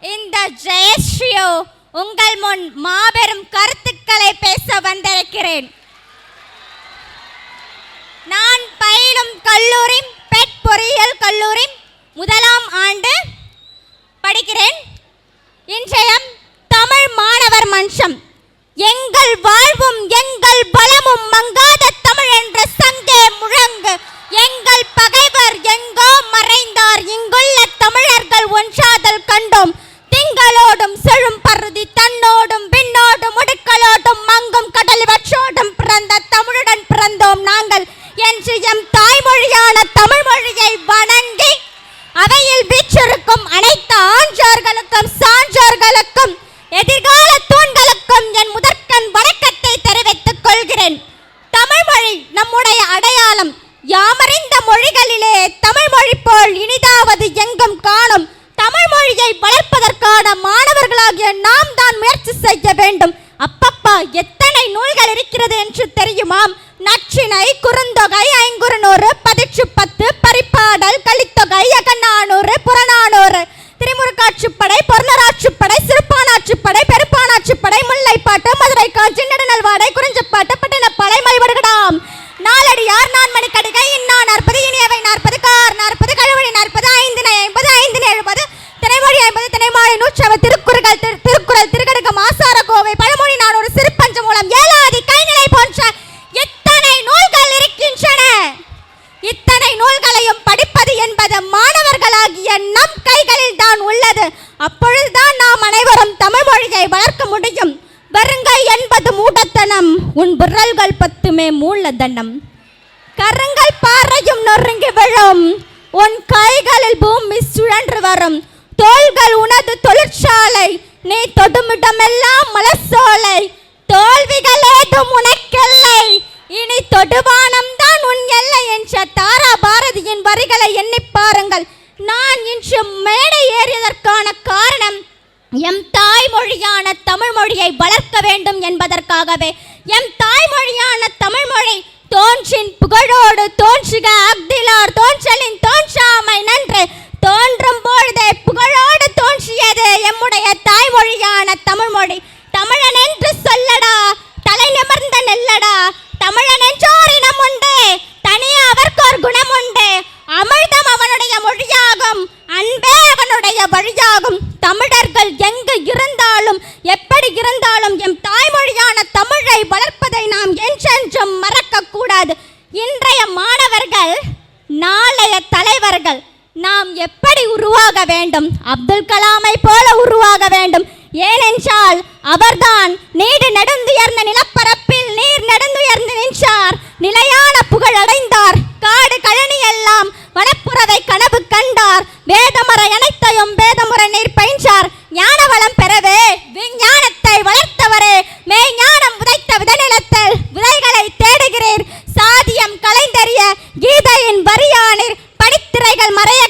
இந்த ஜெயஸ்ரீயோ உங்கள் முன் மாபெரும் கருத்துக்களை பேச வந்திருக்கிறேன். நான் பயிலும் கல்லூரி பெட் பொறியியல் கல்லூரி முதலாம் ஆண்டு படிக்கிறேன். இன்றைய தமிழ் மாணவர் மன்றம் எங்கள் வா சான்றோர்களுக்கும் எதிர்கால தூண்களுக்கும் என் முதற்கண் வணக்கத்தை தெரிவித்துக் கொள்கிறேன். தமிழ் மொழி நம்முடைய அடையாளம். யாமறிந்த மொழிகளிலே தமிழ் மொழி போல் இனிதாவது எங்கும் காணும். தமிழ் மொழியை வளர்ப்பதற்கான மாணவர்களாகிய நாம் தான் முயற்சி செய்ய வேண்டும். அப்பப்பா எத்தனை நூல்கள் இருக்கிறது என்று தெரியுமாம்? நச்சினை குறுந்தொகை ஐங்குறுநூறு அனைவரும் தமிழ் மொழியை வளர்க்க முடியும். வருங்கை என்பது மூடத்தனம். உன் விரல்கள் பத்துமே மூலதனம். கரங்கள் பாறையும் நொறுங்கி விழும். உன் கைகளில் பூமி சுழன்று வரும். தோள்கள் உனது தொழிற்சாலை. நீ தொடுமிடமெல்லாம் மலசோலை தோல்விகள் ஏதும் உனக்கில்லை. இனி தொடுவான் எம் தாய்மொழியான தமிழ் மொழியை வளர்க்க வேண்டும் என்பதற்காகவே எம் தாய்மொழியான தமிழ் மொழி தோன்றின் புகழோடு தோன்றுக அக்திலார் தோன்றலின் தோன்றாமை நன்று. தோன்றும் பொழுதே புகழோடு தோன்றியது எம்முடைய தாய்மொழியான தமிழ் மொழி தமிழன் என்று சொல்லடா தலை நிமிர்ந்த நெல்லடா. தமிழன் என்றோர் இனம் உண்டு தனியே அவர்க்கோர் குணம் உண்டு. அமிழ்தம் அவனுடைய மொழியாகும். அன்பே அவனுடைய வழியாகும். தமிழர்கள் எங்கு இருந்தாலும் எப்படி இருந்தாலும் எம் தாய்மொழியான தமிழை வளர்ப்பதை நாம் என்றென்றும் மறக்க கூடாது இன்றைய மாணவர்கள் நாளைய தலைவர்கள் நாம் எப்படி உருவாக வேண்டும்? அப்துல் கலாமை போல உருவாக வேண்டும். ஏனென்றால் அவர்தான் நீடு நெடுந்துயர்ந்த நிலப்பரப்பில் படித்திரைகள் மறையக்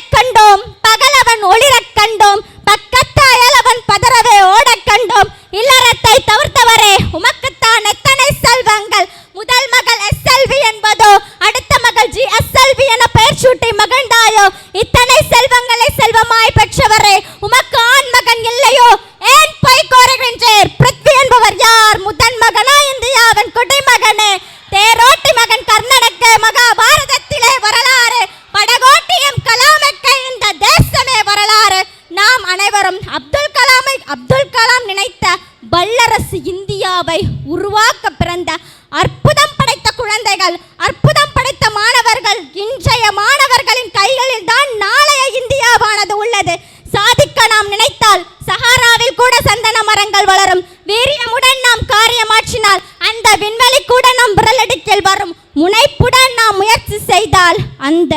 அற்புதம் படைத்த குழந்தைகள் அற்புதம் படைத்த மாணவர்கள் இன்றைய மாணவர்களின் கைகளில் தான் நாளைய இந்தியாவானது உள்ளது. சாதிக்க நாம் நினைத்தால் சஹாராவில் கூட சந்தன மரங்கள் வளரும். வீரியமுடன் நாம் காரியமாற்றினால் அந்த விண்வெளி கூட நம் விரலடிக்கில் வரும். முனைப்புடன் நாம் முயற்சி செய்தால் அந்த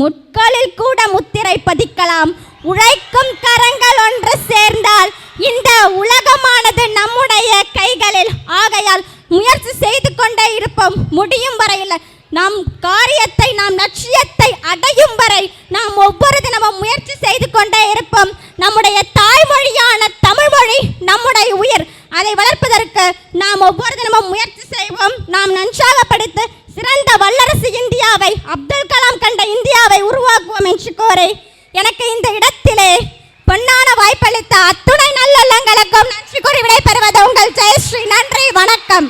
முட்களில் கூட முத்திரை பதிக்கலாம். உழைக்கும் கரங்கள் ஒன்று சேர்ந்தால் இந்த உலகமானது நம்முடைய கைகளில். ஆகையால் முயற்சி செய்து கொண்டே இருப்போம். முடியும் வரையில் நாம் காரியத்தை நாம் லட்சியத்தை அடையும் வரை நாம் ஒவ்வொரு தினமும் முயற்சி செய்து கொண்டே இருப்போம். நம்முடைய தாய்மொழியான தமிழ் மொழி நம்முடைய உயிர். அதை வளர்ப்பதற்கு நாம் ஒவ்வொரு தினமும் முயற்சி செய்வோம். நாம் நன்றாக படித்து சிறந்த வல்லரசு இந்தியாவை அப்துல் கலாம் கண்ட இந்தியாவை உருவாக்குவோம் என்று கோரை எனக்கு இந்த இடத்திலே பொன்னான வாய்ப்பளித்த அத்துணை நல்ல இல்லங்களுக்கும் நன்றி கூறி விடைபெறுவது உங்கள் ஜெயஸ்ரீ. நன்றி வணக்கம்.